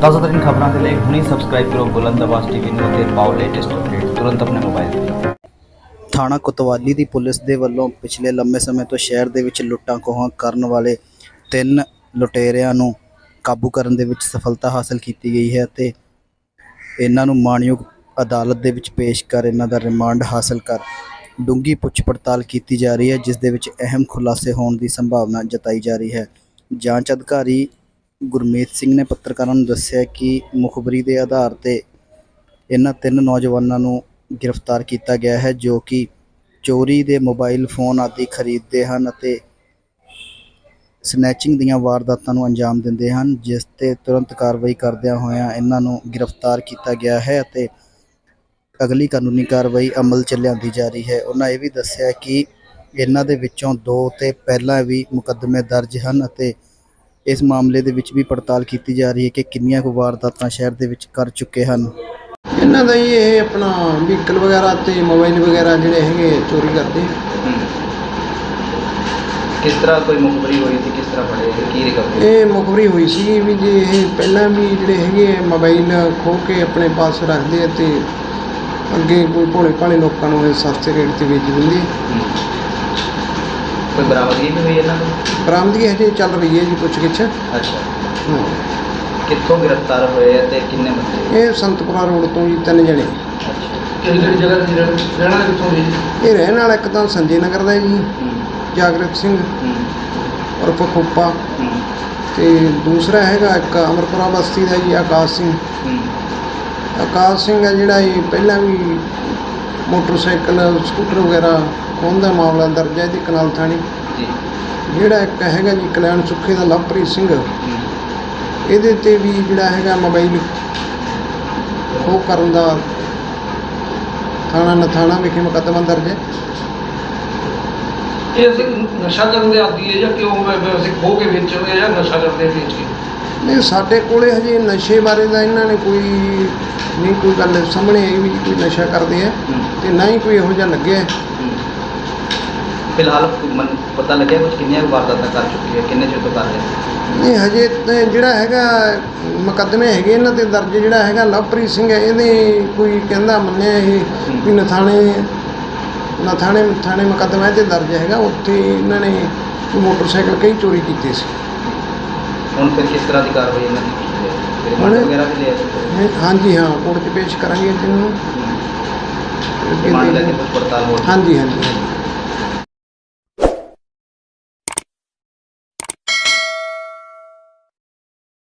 ਤਾਜ਼ਾ ਖਬਰਾਂ ਦੇ ਲਈ ਹੁਣੇ ਸਬਸਕ੍ਰਾਈਬ ਕਰੋ ਬੁਲੰਦ ਆਵਾਜ਼ ਟੀਵੀ ਨੂੰ ਅਤੇ ਪਾਓ ਲੇਟੈਸਟ ਅਪਡੇਟ ਤੁਰੰਤ ਆਪਣੇ ਮੋਬਾਈਲ ਤੇ। ਥਾਣਾ ਕੋਤਵਾਲੀ ਦੀ ਪੁਲਿਸ ਦੇ ਵੱਲੋਂ ਪਿਛਲੇ ਲੰਮੇ ਸਮੇਂ ਤੋਂ ਸ਼ਹਿਰ ਦੇ ਵਿੱਚ ਲੁੱਟਾਂ ਖੋਹਾਂ ਕਰਨ ਵਾਲੇ ਤਿੰਨ ਲੁਟੇਰਿਆਂ ਨੂੰ ਕਾਬੂ ਕਰਨ ਦੇ ਵਿੱਚ ਸਫਲਤਾ ਹਾਸਲ ਕੀਤੀ ਗਈ ਹੈ ਅਤੇ ਇਹਨਾਂ ਨੂੰ ਮਾਣਯੋਗ ਅਦਾਲਤ ਦੇ ਵਿੱਚ ਪੇਸ਼ ਕਰ ਇਹਨਾਂ ਦਾ ਰਿਮਾਂਡ ਹਾਸਲ ਕਰ ਡੂੰਗੀ ਪੁੱਛ ਪੜਤਾਲ ਕੀਤੀ ਜਾ ਰਹੀ ਹੈ, ਜਿਸ ਦੇ ਵਿੱਚ ਅਹਿਮ ਖੁਲਾਸੇ ਹੋਣ ਦੀ ਸੰਭਾਵਨਾ ਜਤਾਈ ਜਾ ਰਹੀ ਹੈ। ਜਾਂਚ ਅਧਿਕਾਰੀ ਗੁਰਮੀਤ ਸਿੰਘ ਨੇ ਪੱਤਰਕਾਰਾਂ ਨੂੰ ਦੱਸਿਆ ਕਿ ਮੁਖਬਰੀ ਦੇ ਆਧਾਰ ਤੇ ਇਹਨਾਂ ਤਿੰਨ ਨੌਜਵਾਨਾਂ ਨੂੰ ਗ੍ਰਿਫਤਾਰ ਕੀਤਾ ਗਿਆ ਹੈ, ਜੋ ਕਿ ਚੋਰੀ ਦੇ ਮੋਬਾਈਲ ਫੋਨ ਆਦਿ ਖਰੀਦਦੇ ਹਨ ਅਤੇ ਸਨੈਚਿੰਗ ਦੀਆਂ ਵਾਰਦਾਤਾਂ ਨੂੰ ਅੰਜਾਮ ਦਿੰਦੇ ਹਨ, ਜਿਸ ਤੇ ਤੁਰੰਤ ਕਾਰਵਾਈ ਕਰਦਿਆਂ ਹੋਇਆਂ ਇਹਨਾਂ ਨੂੰ ਗ੍ਰਿਫਤਾਰ ਕੀਤਾ ਗਿਆ ਹੈ ਅਤੇ ਅਗਲੀ ਕਾਨੂੰਨੀ ਕਾਰਵਾਈ ਅਮਲ 'ਚ ਲਿਆਂਦੀ ਜਾ ਰਹੀ ਹੈ। ਉਹਨਾਂ ਇਹ ਵੀ ਦੱਸਿਆ ਕਿ ਇਹਨਾਂ ਦੇ ਵਿੱਚੋਂ ਦੋ ਤੇ ਪਹਿਲਾਂ ਵੀ ਮੁਕੱਦਮੇ ਦਰਜ ਹਨ ਅਤੇ ਇਸ ਮਾਮਲੇ ਦੇ ਵਿੱਚ ਵੀ ਪੜਤਾਲ ਕੀਤੀ ਜਾ ਰਹੀ ਹੈ ਕਿ ਕਿੰਨੀਆਂ ਕੁ ਵਾਰਦਾਤਾਂ ਸ਼ਹਿਰ ਦੇ ਵਿੱਚ ਕਰ ਚੁੱਕੇ ਹਨ। ਇਹਨਾਂ ਦਾ ਜੀ ਇਹ ਆਪਣਾ ਵਹੀਕਲ ਵਗੈਰਾ ਤੇ ਮੋਬਾਈਲ ਵਗੈਰਾ ਜਿਹੜੇ ਹੈਗੇ ਚੋਰੀ ਕਰਦੇ ਕਿਸ ਤਰ੍ਹਾਂ ਕੋਈ ਮੁਖਬਰੀ ਹੋਈ ਸੀ ਕਿਸ ਤਰ੍ਹਾਂ ਫੜੇ ਕੀ ਰਿਕਵਰੀ ਇਹ ਮੁਖਬਰੀ ਹੋਈ ਸੀ ਵੀ ਜੇ ਇਹ ਪਹਿਲਾਂ ਵੀ ਜਿਹੜੇ ਹੈਗੇ ਆ ਮੋਬਾਈਲ ਖੋ ਕੇ ਆਪਣੇ ਪਾਸ ਰੱਖਦੇ ਆ ਤੇ ਅੱਗੇ ਕੋਈ ਭੋਲੇ ਭਾਲੇ ਲੋਕਾਂ ਨੂੰ ਇਹ ਸਸਤੇ ਰੇਟ ਤੇ ਵੇਚ ਦਿੰਦੇ ਆ। ਕੋਈ ਬਰਾਮਦਗੀ ਵੀ ਹੋਈ ਇਹਨਾਂ ਤੋਂ? ਬਰਾਮਦਗੀ ਹਜੇ ਚੱਲ ਰਹੀ ਹੈ ਜੀ ਪੁੱਛ ਗਿੱਛ। ਅੱਛਾ। ਹਾਂ। ਕਿੱਥੋਂ ਗ੍ਰਿਫਤਾਰ ਹੋਏ ਆ ਤੇ ਕਿੰਨੇ ਬੰਦੇ? ਇਹ ਸੰਤਪੁਰਾ ਰੋਡ ਤੋਂ ਜੀ ਤਿੰਨ ਜਣੇ। ਅੱਛਾ ਕਿਹੜੀ ਕਿਹੜੀ ਜਗ੍ਹਾ ਤੇ ਰਹਿਣਾ ਕਿੱਥੋਂ ਦੀ ਜੀ? ਇਹ ਰਹਿਣ ਵਾਲਾ ਇੱਕ ਤਾਂ ਸੰਜੇ ਨਗਰ ਦਾ ਹੈ ਜੀ ਹੂੰ। ਜਾਗਰਤ ਸਿੰਘ ਹੂੰ। ਉਰਫ ਖੋਪਾ। ਤੇ ਦੂਸਰਾ ਹੈਗਾ ਇੱਕ ਅਮਰਪੁਰਾ ਬਸਤੀ ਦਾ ਜੀ ਆਕਾਸ਼ ਸਿੰਘ। ਹੂੰ। ਆਕਾਸ਼ ਸਿੰਘ ਹੈ ਜਿਹੜਾ ਇਹ ਪਹਿਲਾਂ ਵੀ ਮੋਟਰਸਾਈਕਲ ਸਕੂਟਰ ਵਗੈਰਾ ਖੋਹਣ ਦਾ ਮਾਮਲਾ ਦਰਜ ਹੈ ਇਹਦੀ ਕਨਾਲ ਥਾਣੀ। ਜੀ। ਜਿਹੜਾ ਇੱਕ ਹੈਗਾ ਜੀ ਕਲਿਆਣ ਸੁੱਖੇ ਦਾ ਲਵਪ੍ਰੀਤ ਸਿੰਘ। ਇਹਦੇ ਤੇ ਵੀ ਜਿਹੜਾ ਹੈਗਾ ਮੋਬਾਈਲ ਖੋਹ ਕਰਨ ਦਾ ਥਾਣਾ ਨਥਾਣਾ ਵਿਖੇ ਮੁਕੱਦਮਾ ਦਰਜ ਹੈ। ਇਹ ਅਸੀਂ ਨਸ਼ਾ ਕਰਨ ਦੇ ਆਦੀ ਹੈ ਜਾਂ ਕਿਉਂ ਵੈਸੇ ਖੋ ਕੇ ਵੇਚਦੇ ਆ ਜਾਂ ਨਸ਼ਾ ਕਰਦੇ ਵੇਚ ਕੇ? ਨਹੀਂ ਸਾਡੇ ਕੋਲੇ ਹਜੇ ਨਸ਼ੇ ਬਾਰੇ ਦਾ ਇਹਨਾਂ ਨੇ ਕੋਈ ਨਹੀਂ ਕੋਈ ਗੱਲ ਸਾਹਮਣੇ ਆਈ ਵੀ ਕੋਈ ਨਸ਼ਾ ਕਰਦੇ ਆ। ਤੇ ਨਾ ਹੀ ਕੋਈ ਇਹੋ ਜਿਹਾ ਲੱਗਿਆ। ਹੈ। ਹੂੰ। ਫਿਲਹਾਲ ਮਨ ਪਤਾ ਲੱਗਿਆ ਕੁਝ ਕਿੰਨੀਆਂ ਕੁ ਵਾਰਦਾਤਾਂ ਕਰ ਚੁੱਕੀ ਹੈ ਕਿੰਨੇ ਚਿਰ ਤੋਂ ਕਰ ਰਹੇ? ਨਹੀਂ ਹਜੇ ਤੇ ਜਿਹੜਾ ਹੈਗਾ ਮੁਕੱਦਮੇ ਹੈਗੇ ਇਹਨਾਂ ਤੇ ਦਰਜ ਜਿਹੜਾ ਹੈਗਾ ਲਵਪ੍ਰੀਤ ਸਿੰਘ ਹੈ ਇਹਦੇ ਕੋਈ ਕਹਿੰਦਾ ਮੰਨਿਆ ਇਹ ਵੀ ਨਥਾਣੇ ਨਥਾਣੇ ਥਾਣੇ ਮੁਕੱਦਮਾ ਤੇ ਦਰਜ ਹੈਗਾ ਉੱਥੇ ਇਹਨਾਂ ਨੇ ਮੋਟਰਸਾਈਕਲ ਕਈ ਚੋਰੀ ਕੀਤੇ ਸੀ। ਹੁਣ ਫਿਰ ਕਿਸ ਤਰ੍ਹਾਂ ਦੀ ਕਾਰਵਾਈ ਇਹਨਾਂ ਦੀ ਕੀਤੀ ਹੈ? ਹੁਣ- ਰਿਮਾਂਡ ਵਗੈਰਾ ਵੀ ਲਿਆ ਸੀ? ਇਹ- ਹਾਂਜੀ ਹਾਂ ਕੋਰਟ 'ਚ ਪੇਸ਼ ਕਰਾਂਗੇ ਇਹਨਾਂ। ਨੂੰ ਹੋ ਹਾਂਜੀ ਹਾਂਜੀ ਹਾਂਜੀ।